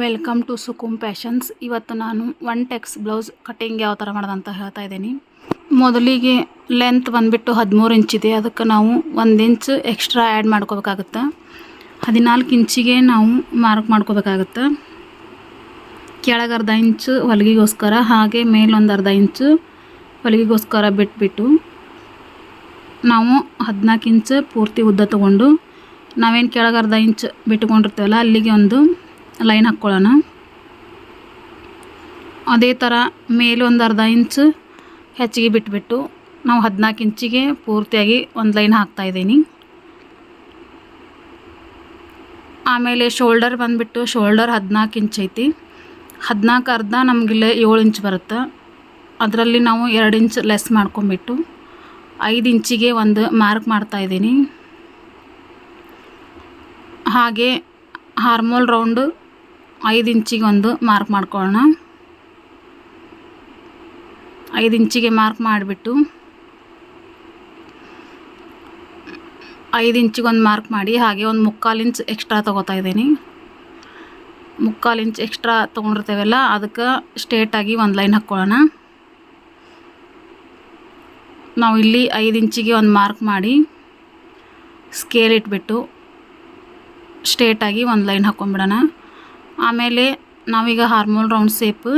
Welcome to ಸುಕುಮ್ passions. ಇವತ್ತು ನಾನು one text blouse cutting ಯಾವ ಥರ ಮಾಡೋದಂತ ಹೇಳ್ತಾ ಇದ್ದೀನಿ. ಮೊದಲಿಗೆ ಲೆಂತ್ ಬಂದುಬಿಟ್ಟು ಹದಿಮೂರು ಇಂಚಿದೆ ಅದಕ್ಕೆ ನಾವು ಒಂದು ಇಂಚ್ ಎಕ್ಸ್ಟ್ರಾ ಆ್ಯಡ್ ಮಾಡ್ಕೋಬೇಕಾಗುತ್ತೆ. ಹದಿನಾಲ್ಕು ಇಂಚಿಗೆ ನಾವು ಮಾರ್ಕ್ ಮಾಡ್ಕೋಬೇಕಾಗುತ್ತೆ. ಕೆಳಗೆ ಅರ್ಧ ಇಂಚು ಹೊಲಿಗೆಗೋಸ್ಕರ, ಹಾಗೆ ಮೇಲೊಂದು ಅರ್ಧ ಇಂಚು ಹೊಲಿಗೆಗೋಸ್ಕರ ಬಿಟ್ಬಿಟ್ಟು ನಾವು ಹದಿನಾಲ್ಕು ಇಂಚ್ ಪೂರ್ತಿ ಉದ್ದ ತೊಗೊಂಡು ನಾವೇನು ಕೆಳಗೆ ಅರ್ಧ ಇಂಚ್ ಬಿಟ್ಕೊಂಡಿರ್ತೀವಲ್ಲ, ಅಲ್ಲಿಗೆ ಒಂದು ಲೈನ್ ಹಾಕ್ಕೊಳ್ಳೋಣ. ಅದೇ ಥರ ಮೇಲೆ ಒಂದು ಅರ್ಧ ಇಂಚ್ ಹೆಚ್ಚಿಗೆ ಬಿಟ್ಬಿಟ್ಟು ನಾವು ಹದಿನಾಲ್ಕು ಇಂಚಿಗೆ ಪೂರ್ತಿಯಾಗಿ ಒಂದು ಲೈನ್ ಹಾಕ್ತಾಯಿದ್ದೀನಿ ಆಮೇಲೆ ಶೋಲ್ಡರ್ ಬಂದುಬಿಟ್ಟು ಶೋಲ್ಡರ್ ಹದಿನಾಲ್ಕು ಇಂಚ್ ಐತಿ. ಹದಿನಾಲ್ಕು ಅರ್ಧ ನಮಗಿಲ್ಲೇ ಏಳು ಇಂಚ್ ಬರುತ್ತೆ. ಅದರಲ್ಲಿ ನಾವು ಎರಡು ಇಂಚ್ ಲೆಸ್ ಮಾಡ್ಕೊಂಬಿಟ್ಟು ಐದು ಇಂಚಿಗೆ ಒಂದು ಮಾರ್ಕ್ ಮಾಡ್ತಾಯಿದ್ದೀನಿ ಹಾಗೆ ಹಾರ್ಮೋಲ್ ರೌಂಡು ಐದು ಇಂಚಿಗೆ ಒಂದು ಮಾರ್ಕ್ ಮಾಡ್ಕೊಳ್ಳೋಣ. ಐದು ಇಂಚಿಗೆ ಮಾರ್ಕ್ ಮಾಡಿಬಿಟ್ಟು, ಐದು ಇಂಚಿಗೆ ಒಂದು ಮಾರ್ಕ್ ಮಾಡಿ, ಹಾಗೆ ಒಂದು ಮುಕ್ಕಾಲು ಇಂಚ್ ಎಕ್ಸ್ಟ್ರಾ ತೊಗೋತಾ ಇದ್ದೀನಿ. ಮುಕ್ಕಾಲು ಇಂಚ್ ಎಕ್ಸ್ಟ್ರಾ ತೊಗೊಂಡಿರ್ತೇವಲ್ಲ, ಅದಕ್ಕೆ ಸ್ಟ್ರೇಟಾಗಿ ಒಂದು ಲೈನ್ ಹಾಕ್ಕೊಳ್ಳೋಣ. ನಾವು ಇಲ್ಲಿ ಐದು ಇಂಚಿಗೆ ಒಂದು ಮಾರ್ಕ್ ಮಾಡಿ, ಸ್ಕೇಲ್ ಇಟ್ಬಿಟ್ಟು ಸ್ಟ್ರೇಟಾಗಿ ಒಂದು ಲೈನ್ ಹಾಕ್ಕೊಂಬಿಡೋಣ. ಆಮೇಲೆ ನಾವೀಗ ಹಾರ್ಮೋಲ್ ರೌಂಡ್ ಸೇಪ್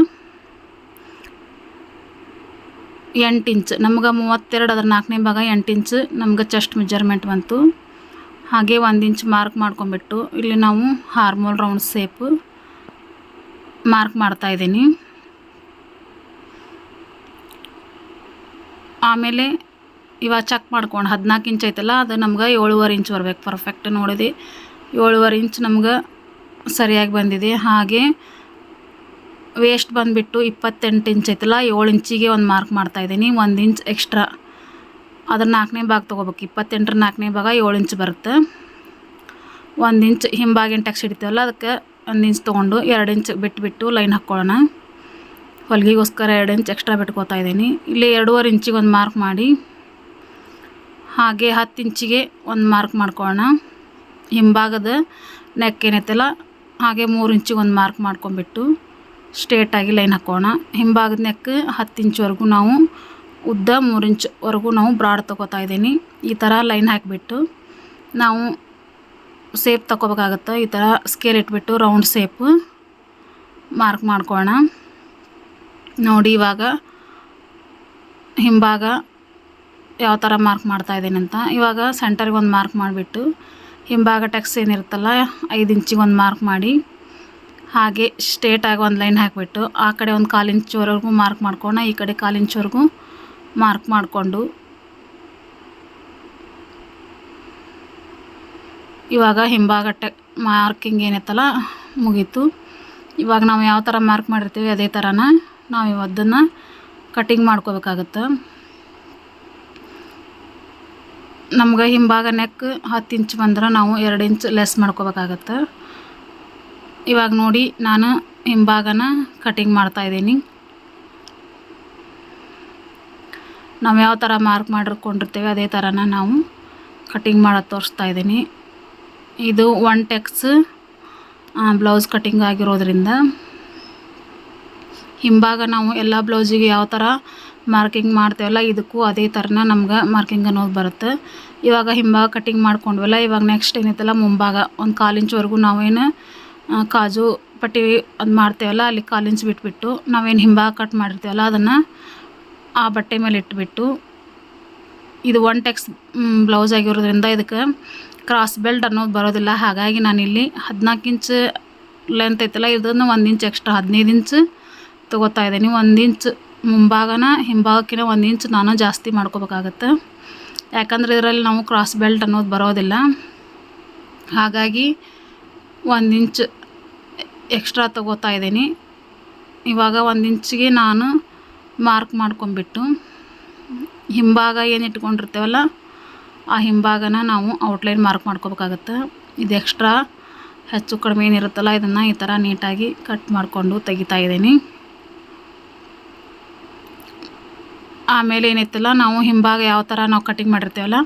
ಎಂಟು ಇಂಚ್. ನಮ್ಗೆ ಮೂವತ್ತೆರಡು ಅದರ ನಾಲ್ಕನೇ ಭಾಗ ಎಂಟು ಇಂಚ್ ನಮ್ಗೆ ಚೆಸ್ಟ್ ಮೆಜರ್ಮೆಂಟ್ ಬಂತು. ಹಾಗೆ ಒಂದು ಇಂಚ್ ಮಾರ್ಕ್ ಮಾಡ್ಕೊಂಬಿಟ್ಟು ಇಲ್ಲಿ ನಾವು ಹಾರ್ಮೋಲ್ ರೌಂಡ್ ಸೇಪ್ ಮಾರ್ಕ್ ಮಾಡ್ತಾ ಇದ್ದೀನಿ. ಆಮೇಲೆ ಇವಾಗ ಚೆಕ್ ಮಾಡ್ಕೊಂಡು ಹದಿನಾಲ್ಕು ಇಂಚ್ ಐತಲ್ಲ, ಅದು ನಮ್ಗೆ ಏಳುವರೆ ಇಂಚ್ ಬರ್ಬೇಕು. ಪರ್ಫೆಕ್ಟ್ ನೋಡಿದೆ. ಏಳುವರೆ ಇಂಚ್ ನಮ್ಗೆ ಸರಿಯಾಗಿ ಬಂದಿದೆ. ಹಾಗೆ ವೇಸ್ಟ್ ಬಂದುಬಿಟ್ಟು ಇಪ್ಪತ್ತೆಂಟು ಇಂಚ್ ಐತಲ್ಲ, ಏಳು ಇಂಚಿಗೆ ಒಂದು ಮಾರ್ಕ್ ಮಾಡ್ತಾಯಿದ್ದೀನಿ ಒಂದು ಇಂಚ್ ಎಕ್ಸ್ಟ್ರಾ ಅದ್ರ ನಾಲ್ಕನೇ ಭಾಗ ತೊಗೋಬೇಕು. ಇಪ್ಪತ್ತೆಂಟರ ನಾಲ್ಕನೇ ಭಾಗ ಏಳು ಇಂಚ್ ಬರುತ್ತೆ. ಒಂದು ಇಂಚ್ ಹಿಂಬಾಗಿನ ಟೆಕ್ಸ್ ಹಿಡಿತೀವಲ್ಲ, ಅದಕ್ಕೆ ಒಂದು ಇಂಚ್ ತೊಗೊಂಡು ಎರಡು ಇಂಚ್ ಬಿಟ್ಟುಬಿಟ್ಟು ಲೈನ್ ಹಾಕ್ಕೊಳ್ಳೋಣ. ಹೊಲಿಗೆಗೋಸ್ಕರ ಎರಡು ಇಂಚ್ ಎಕ್ಸ್ಟ್ರಾ ಬಿಟ್ಕೋತಾ ಇದ್ದೀನಿ. ಇಲ್ಲಿ ಎರಡೂವರೆ ಇಂಚಿಗೆ ಒಂದು ಮಾರ್ಕ್ ಮಾಡಿ. ಹಾಗೆ ಹತ್ತು ಇಂಚಿಗೆ ಒಂದು ಮಾರ್ಕ್ ಮಾಡ್ಕೊಳ್ಳೋಣ. ಹಿಂಭಾಗದ ನೆಕ್ ಏನೈತಲ್ಲ ಹಾಗೆ ಮೂರು ಇಂಚಿಗೆ ಒಂದು ಮಾರ್ಕ್ ಮಾಡ್ಕೊಂಬಿಟ್ಟು ಸ್ಟ್ರೇಟಾಗಿ ಲೈನ್ ಹಾಕೋಣ. ಹಿಂಭಾಗದ ನೆಕ್ ಹತ್ತು ಇಂಚ್ವರೆಗೂ ನಾವು ಉದ್ದ ಮೂರು ಇಂಚ್ವರೆಗೂ ನಾವು ಬ್ರಾಡ್ ತೊಗೋತಾ ಇದ್ದೀನಿ. ಈ ಥರ ಲೈನ್ ಹಾಕಿಬಿಟ್ಟು ನಾವು ಸೇಪ್ ತಗೋಬೇಕಾಗತ್ತೆ ಈ ಥರ ಸ್ಕೇಲ್ ಇಟ್ಬಿಟ್ಟು ರೌಂಡ್ ಸೇಪು ಮಾರ್ಕ್ ಮಾಡ್ಕೋಣ ನೋಡಿ ಇವಾಗ ಹಿಂಭಾಗ ಯಾವ ಥರ ಮಾರ್ಕ್ ಮಾಡ್ತಾ ಇದ್ದೀನಿ ಅಂತ. ಇವಾಗ ಸೆಂಟರ್ಗೆ ಒಂದು ಮಾರ್ಕ್ ಮಾಡಿಬಿಟ್ಟು ಹಿಂಭಾಗ ಟೆಕ್ಸ್ ಏನಿರುತ್ತಲ್ಲ, ಐದು ಇಂಚಿಗೆ ಒಂದು ಮಾರ್ಕ್ ಮಾಡಿ, ಹಾಗೆ ಸ್ಟ್ರೇಟಾಗಿ ಒಂದು ಲೈನ್ ಹಾಕಿಬಿಟ್ಟು, ಆ ಕಡೆ ಒಂದು ಕಾಲು ಇಂಚ್ವರೆಗೂ ಮಾರ್ಕ್ ಮಾಡ್ಕೊಂಡು ಈ ಕಡೆ ಕಾಲು ಇಂಚ್ವರೆಗೂ ಮಾರ್ಕ್ ಮಾಡಿಕೊಂಡು. ಇವಾಗ ಹಿಂಭಾಗ ಟೆ ಮಾರ್ಕಿಂಗ್ ಏನಿತ್ತಲ್ಲ, ಮುಗೀತು. ಇವಾಗ ನಾವು ಯಾವ ಥರ ಮಾರ್ಕ್ ಮಾಡಿರ್ತೀವಿ, ಅದೇ ಥರನ ನಾವು ಇವದನ್ನು ಕಟ್ಟಿಂಗ್ ಮಾಡ್ಕೋಬೇಕಾಗತ್ತೆ. ನಮ್ಗೆ ಹಿಂಭಾಗ ನೆಕ್ ಹತ್ತು ಇಂಚ್ ಬಂದ್ರೆ ನಾವು ಎರಡು ಇಂಚ್ ಲೆಸ್ ಮಾಡ್ಕೋಬೇಕಾಗತ್ತೆ. ಇವಾಗ ನೋಡಿ ನಾನು ಹಿಂಭಾಗನ ಕಟಿಂಗ್ ಮಾಡ್ತಾಯಿದ್ದೀನಿ ನಾವು ಯಾವ ಥರ ಮಾರ್ಕ್ ಮಾಡಿರ್ಕೊಂಡಿರ್ತೀವಿ ಅದೇ ಥರನ ನಾವು ಕಟಿಂಗ್ ಮಾಡೋದು ತೋರಿಸ್ತಾ ಇದ್ದೀನಿ. ಇದು ಒನ್ ಟೆಕ್ಸ್ ಬ್ಲೌಸ್ ಕಟಿಂಗ್ ಆಗಿರೋದ್ರಿಂದ ಹಿಂಭಾಗ ನಾವು ಎಲ್ಲ ಬ್ಲೌಸಿಗೆ ಯಾವ ಥರ ಮಾರ್ಕಿಂಗ್ ಮಾಡ್ತೇವಲ್ಲ, ಇದಕ್ಕೂ ಅದೇ ಥರನ ನಮ್ಗೆ ಮಾರ್ಕಿಂಗ್ ಅನ್ನೋದು ಬರುತ್ತೆ. ಇವಾಗ ಹಿಂಭಾಗ ಕಟಿಂಗ್ ಮಾಡ್ಕೊಂಡ್ವಲ್ಲ, ಇವಾಗ ನೆಕ್ಸ್ಟ್ ಏನೈತಲ್ಲ ಮುಂಭಾಗ ಒಂದು ಕಾಲು ಇಂಚ್ವರೆಗೂ ನಾವೇನು ಕಾಜು ಪಟ್ಟಿ ಅದು ಮಾಡ್ತೇವಲ್ಲ, ಅಲ್ಲಿ ಕಾಲು ಇಂಚ್ ಬಿಟ್ಬಿಟ್ಟು ನಾವೇನು ಹಿಂಭಾಗ ಕಟ್ ಮಾಡಿರ್ತೇವಲ್ಲ, ಅದನ್ನು ಆ ಬಟ್ಟೆ ಮೇಲೆ ಇಟ್ಬಿಟ್ಟು, ಇದು ಒನ್ ಟೆಕ್ಸ್ ಬ್ಲೌಸ್ ಆಗಿರೋದ್ರಿಂದ ಇದಕ್ಕೆ ಕ್ರಾಸ್ ಬೆಲ್ಟ್ ಅನ್ನೋದು ಬರೋದಿಲ್ಲ. ಹಾಗಾಗಿ ನಾನಿಲ್ಲಿ ಹದಿನಾಲ್ಕು ಇಂಚ್ ಲೆಂತ್ ಐತಲ್ಲ ಇದನ್ನು ಒಂದು ಇಂಚ್ ಎಕ್ಸ್ಟ್ರಾ ಹದಿನೈದು ಇಂಚ್ ತೊಗೋತಾ ಇದ್ದೀನಿ. ಒಂದು ಇಂಚ್ ಮುಂಭಾಗನ ಹಿಂಭಾಗಕ್ಕಿಂತ ಒಂದು ಇಂಚ್ ನಾನು ಜಾಸ್ತಿ ಮಾಡ್ಕೋಬೇಕಾಗತ್ತೆ. ಯಾಕಂದರೆ ಇದರಲ್ಲಿ ನಾವು ಕ್ರಾಸ್ ಬೆಲ್ಟ್ ಅನ್ನೋದು ಬರೋದಿಲ್ಲ. ಹಾಗಾಗಿ ಒಂದು ಇಂಚ್ ಎಕ್ಸ್ಟ್ರಾ ತಗೋತಾ ಇದ್ದೀನಿ. ಇವಾಗ ಒಂದು ಇಂಚಿಗೆ ನಾನು ಮಾರ್ಕ್ ಮಾಡ್ಕೊಂಬಿಟ್ಟು ಹಿಂಭಾಗ ಏನು ಇಟ್ಕೊಂಡಿರ್ತೇವಲ್ಲ, ಆ ಹಿಂಭಾಗನ ನಾವು ಔಟ್ಲೈನ್ ಮಾರ್ಕ್ ಮಾಡ್ಕೋಬೇಕಾಗತ್ತೆ. ಇದು ಎಕ್ಸ್ಟ್ರಾ ಹೆಚ್ಚು ಕಡಿಮೆ ಏನಿರುತ್ತಲ್ಲ, ಇದನ್ನು ಈ ಥರ ನೀಟಾಗಿ ಕಟ್ ಮಾಡಿಕೊಂಡು ತೆಗಿತಾ ಇದ್ದೀನಿ. ಆಮೇಲೆ ಏನಿತ್ತಲ್ಲ, ನಾವು ಹಿಂಭಾಗ ಯಾವ ಥರ ನಾವು ಕಟಿಂಗ್ ಮಾಡಿರ್ತೇವಲ್ಲ,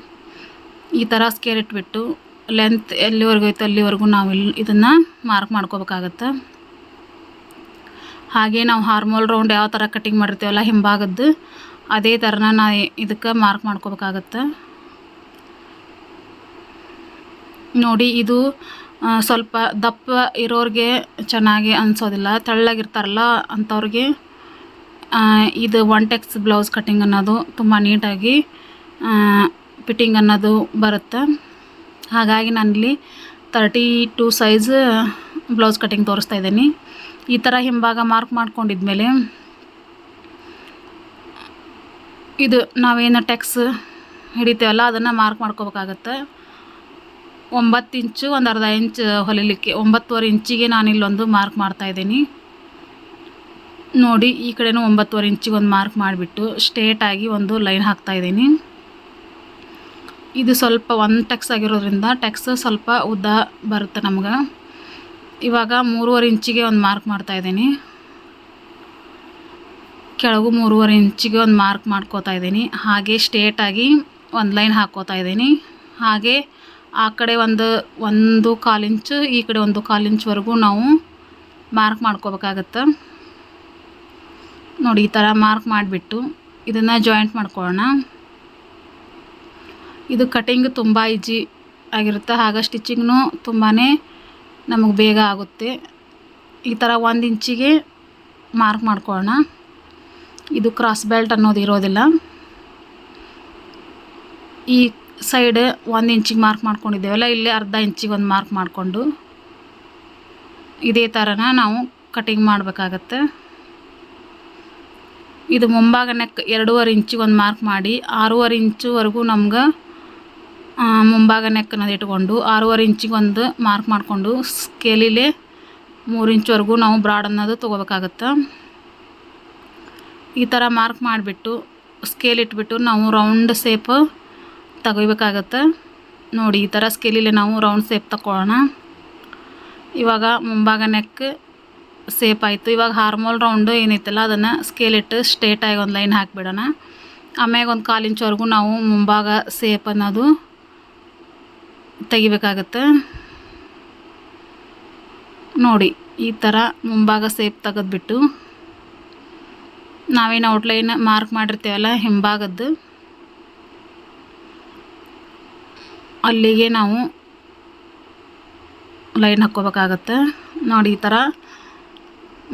ಈ ಥರ ಸ್ಕೇರ್ ಇಟ್ಬಿಟ್ಟು ಲೆಂತ್ ಎಲ್ಲಿವರೆಗೂ ಐತೆ ಅಲ್ಲಿವರೆಗೂ ನಾವು ಇಲ್ಲಿ ಇದನ್ನು ಮಾರ್ಕ್ ಮಾಡ್ಕೋಬೇಕಾಗತ್ತೆ. ಹಾಗೆ ನಾವು ಹಾರ್ಮೋಲ್ ರೌಂಡ್ ಯಾವ ಥರ ಕಟಿಂಗ್ ಮಾಡಿರ್ತೇವಲ್ಲ, ಹಿಂಭಾಗದ್ದು, ಅದೇ ಥರನ ನಾ ಇದಕ್ಕೆ ಮಾರ್ಕ್ ಮಾಡ್ಕೋಬೇಕಾಗತ್ತೆ. ನೋಡಿ, ಇದು ಸ್ವಲ್ಪ ದಪ್ಪ ಇರೋರಿಗೆ ಚೆನ್ನಾಗಿ ಅನಿಸೋದಿಲ್ಲ, ತೆಳ್ಳಗಿರ್ತಾರಲ್ಲ ಅಂಥವ್ರಿಗೆ ಇದು ಒನ್ ಟೆಕ್ಸ್ ಬ್ಲೌಸ್ ಕಟ್ಟಿಂಗ್ ಅನ್ನೋದು ತುಂಬ ನೀಟಾಗಿ ಫಿಟ್ಟಿಂಗ್ ಅನ್ನೋದು ಬರುತ್ತೆ. ಹಾಗಾಗಿ ನಾನಿಲ್ಲಿ thirty two size blouse cutting ತೋರಿಸ್ತಾ ಇದ್ದೀನಿ. ಈ ಥರ ಹಿಂಭಾಗ ಮಾರ್ಕ್ ಮಾಡ್ಕೊಂಡಿದ್ಮೇಲೆ ಇದು ನಾವೇನು ಟೆಕ್ಸ್ ಹಿಡಿತೇವಲ್ಲ, ಅದನ್ನು ಮಾರ್ಕ್ ಮಾಡ್ಕೋಬೇಕಾಗತ್ತೆ. ಒಂಬತ್ತು ಇಂಚು, ಒಂದು ಅರ್ಧ ಇಂಚ್ ಹೊಲಿಲಿಕ್ಕೆ, ಒಂಬತ್ತುವರೆ ಇಂಚಿಗೆ ನಾನು ಇಲ್ಲೊಂದು ಮಾರ್ಕ್ ಮಾಡ್ತಾ ಇದ್ದೀನಿ. ನೋಡಿ, ಈ ಕಡೆನೂ ಒಂಬತ್ತುವರೆ ಇಂಚಿಗೆ ಒಂದು ಮಾರ್ಕ್ ಮಾಡಿಬಿಟ್ಟು ಸ್ಟ್ರೇಟಾಗಿ ಒಂದು ಲೈನ್ ಹಾಕ್ತಾ ಇದ್ದೀನಿ. ಇದು ಸ್ವಲ್ಪ ಒಂದು ಟೆಕ್ಸ್ ಆಗಿರೋದ್ರಿಂದ ಟೆಕ್ಸ್ ಸ್ವಲ್ಪ ಉದ್ದ ಬರುತ್ತೆ ನಮ್ಗೆ. ಇವಾಗ ಮೂರುವರೆ ಇಂಚಿಗೆ ಒಂದು ಮಾರ್ಕ್ ಮಾಡ್ತಾ ಇದ್ದೀನಿ. ಕೆಳಗು ಮೂರುವರೆ ಇಂಚಿಗೆ ಒಂದು ಮಾರ್ಕ್ ಮಾಡ್ಕೋತಾ ಇದ್ದೀನಿ. ಹಾಗೆ ಸ್ಟ್ರೇಟಾಗಿ ಒಂದು ಲೈನ್ ಹಾಕ್ಕೋತಾ ಇದ್ದೀನಿ. ಹಾಗೆ ಆ ಕಡೆ ಒಂದು ಒಂದು ಕಾಲು ಇಂಚು, ಈ ಕಡೆ ಒಂದು ಕಾಲು ಇಂಚ್ವರೆಗೂ ನಾವು ಮಾರ್ಕ್ ಮಾಡ್ಕೋಬೇಕಾಗತ್ತೆ. ನೋಡಿ, ಈ ಥರ ಮಾರ್ಕ್ ಮಾಡಿಬಿಟ್ಟು ಇದನ್ನು ಜಾಯಿಂಟ್ ಮಾಡ್ಕೊಳ್ಳೋಣ. ಇದು ಕಟಿಂಗ್ ತುಂಬ ಈಜಿ ಆಗಿರುತ್ತೆ. ಆಗ ಸ್ಟಿಚಿಂಗ್ನು ತುಂಬಾ ನಮಗೆ ಬೇಗ ಆಗುತ್ತೆ. ಈ ಥರ ಒಂದು ಇಂಚಿಗೆ ಮಾರ್ಕ್ ಮಾಡ್ಕೊಳ್ಳೋಣ. ಇದು ಕ್ರಾಸ್ ಬೆಲ್ಟ್ ಅನ್ನೋದು ಇರೋದಿಲ್ಲ. ಈ ಸೈಡ್ ಒಂದು ಇಂಚಿಗೆ ಮಾರ್ಕ್ ಮಾಡ್ಕೊಂಡಿದ್ದೇವಲ್ಲ ಇಲ್ಲಿ ಅರ್ಧ ಇಂಚಿಗೆ ಒಂದು ಮಾರ್ಕ್ ಮಾಡಿಕೊಂಡು. ಇದೇ ಥರನ ನಾವು ಕಟಿಂಗ್ ಮಾಡಬೇಕಾಗತ್ತೆ. ಇದು ಮುಂಭಾಗ ನೆಕ್ ಎರಡೂವರೆ ಇಂಚಿಗೆ ಒಂದು ಮಾರ್ಕ್ ಮಾಡಿ, ಆರೂವರೆ ಇಂಚುವರೆಗೂ ನಮ್ಗೆ ಮುಂಭಾಗ ಅನ್ನೋದು ಇಟ್ಕೊಂಡು ಆರೂವರೆ ಇಂಚಿಗೆ ಒಂದು ಮಾರ್ಕ್ ಮಾಡಿಕೊಂಡು ಸ್ಕೇಲಿಲೆ ಮೂರು ಇಂಚುವರೆಗೂ ನಾವು ಬ್ರಾಡ್ ಅನ್ನೋದು ತೊಗೋಬೇಕಾಗತ್ತೆ. ಈ ಥರ ಮಾರ್ಕ್ ಮಾಡಿಬಿಟ್ಟು ಸ್ಕೇಲ್ ಇಟ್ಬಿಟ್ಟು ನಾವು ರೌಂಡ್ ಸೇಪ್ ತೆಗಿಬೇಕಾಗತ್ತೆ. ನೋಡಿ, ಈ ಥರ ಸ್ಕೇಲಿಲೆ ನಾವು ರೌಂಡ್ ಸೇಪ್ ತಗೊಳ್ಳೋಣ ಇವಾಗ ಮುಂಭಾಗ ನೆಕ್ ಸೇಪ್ ಆಯಿತು ಇವಾಗ ಹಾರ್ಮೋಲ್ ರೌಂಡು ಏನೈತಲ್ಲ ಅದನ್ನು ಸ್ಕೇಲ್ ಇಟ್ಟು ಸ್ಟ್ರೇಟಾಗಿ ಒಂದು ಲೈನ್ ಹಾಕಿಬಿಡೋಣ. ಆಮ್ಯಾಗ ಒಂದು ಕಾಲು ಇಂಚ್ವರೆಗೂ ನಾವು ಮುಂಭಾಗ ಸೇಪ್ ಅನ್ನೋದು ತೆಗಿಬೇಕಾಗತ್ತೆ. ನೋಡಿ, ಈ ಥರ ಮುಂಭಾಗ ಸೇಪ್ ತೆಗೆದ್ಬಿಟ್ಟು ನಾವೇನು ಔಟ್ಲೈನ್ ಮಾರ್ಕ್ ಮಾಡಿರ್ತೀವಲ್ಲ ಹಿಂಭಾಗದ್ದು. ಅಲ್ಲಿಗೆ ನಾವು ಲೈನ್ ಹಾಕ್ಕೋಬೇಕಾಗತ್ತೆ. ನೋಡಿ, ಈ ಥರ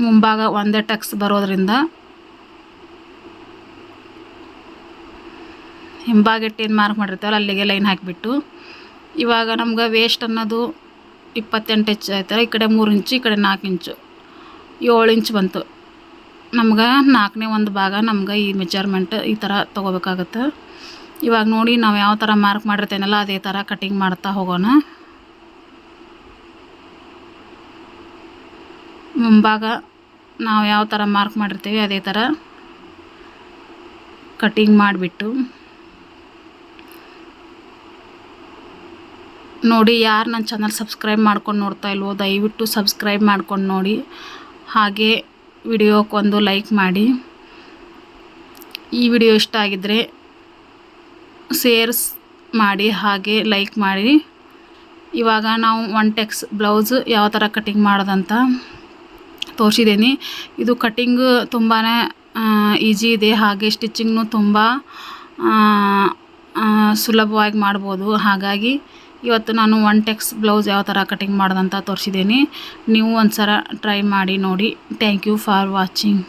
ಮುಂಭಾಗ ಒಂದೇ ಟಕ್ಸ್ ಬರೋದ್ರಿಂದ ಹಿಂಭಾಗಿಟ್ಟು ಏನು ಮಾರ್ಕ್ ಮಾಡಿರ್ತಾವಲ್ಲ, ಅಲ್ಲಿಗೆ ಲೈನ್ ಹಾಕಿಬಿಟ್ಟು. ಇವಾಗ ನಮ್ಗೆ ವೇಸ್ಟ್ ಅನ್ನೋದು ಇಪ್ಪತ್ತೆಂಟು ಇಂಚ್ ಆಯ್ತಲ್ಲ, ಈ ಕಡೆ ಮೂರು ಇಂಚು ಈ ಕಡೆ ನಾಲ್ಕು ಇಂಚು ಏಳು ಇಂಚ್ ಬಂತು. ನಮ್ಗೆ ನಾಲ್ಕನೇ ಒಂದು ಭಾಗ ನಮ್ಗೆ ಈ ಮೆಜರ್ಮೆಂಟ್ ಈ ಥರ ತೊಗೋಬೇಕಾಗತ್ತೆ. ಇವಾಗ ನೋಡಿ ನಾವು ಯಾವ ಥರ ಮಾರ್ಕ್ ಮಾಡಿರ್ತೇನಲ್ಲ, ಅದೇ ಥರ ಕಟಿಂಗ್ ಮಾಡ್ತಾ ಹೋಗೋಣ. ಮುಂಭಾಗ ನಾವು ಯಾವ ಥರ ಮಾರ್ಕ್ ಮಾಡಿರ್ತೀವಿ, ಅದೇ ಥರ ಕಟಿಂಗ್ ಮಾಡಿಬಿಟ್ಟು ನೋಡಿ ಯಾರು ನನ್ನ ಚಾನಲ್ ಸಬ್ಸ್ಕ್ರೈಬ್ ಮಾಡ್ಕೊಂಡು ನೋಡ್ತಾ ಇಲ್ವೋ, ದಯವಿಟ್ಟು ಸಬ್ಸ್ಕ್ರೈಬ್ ಮಾಡ್ಕೊಂಡು ನೋಡಿ. ಹಾಗೆ ವಿಡಿಯೋಕ್ಕೊಂದು ಲೈಕ್ ಮಾಡಿ. ಈ ವಿಡಿಯೋ ಇಷ್ಟ ಆಗಿದ್ದರೆ ಸೇರ್ಸ್ ಮಾಡಿ, ಹಾಗೆ ಲೈಕ್ ಮಾಡಿ. ಇವಾಗ ನಾವು ಒನ್ ಟೆಕ್ಸ್ ಬ್ಲೌಸ್ ಯಾವ ಥರ ಕಟಿಂಗ್ ಮಾಡೋದಂತ ತೋರಿಸಿದ್ದೀನಿ ಇದು ಕಟಿಂಗ್ ತುಂಬಾ ಈಜಿ ಇದೆ. ಹಾಗೆ ಸ್ಟಿಚಿಂಗ್ನು ತುಂಬ ಸುಲಭವಾಗಿ ಮಾಡ್ಬೋದು. ಹಾಗಾಗಿ ಇವತ್ತು ನಾನು ಒನ್ ಟೆಕ್ಸ್ ಬ್ಲೌಸ್ ಯಾವ ಥರ ಕಟಿಂಗ್ ಮಾಡೋದಂತ ತೋರಿಸಿದ್ದೀನಿ ನೀವು ಒಂದು ಸಲ ಟ್ರೈ ಮಾಡಿ ನೋಡಿ. Thank you for watching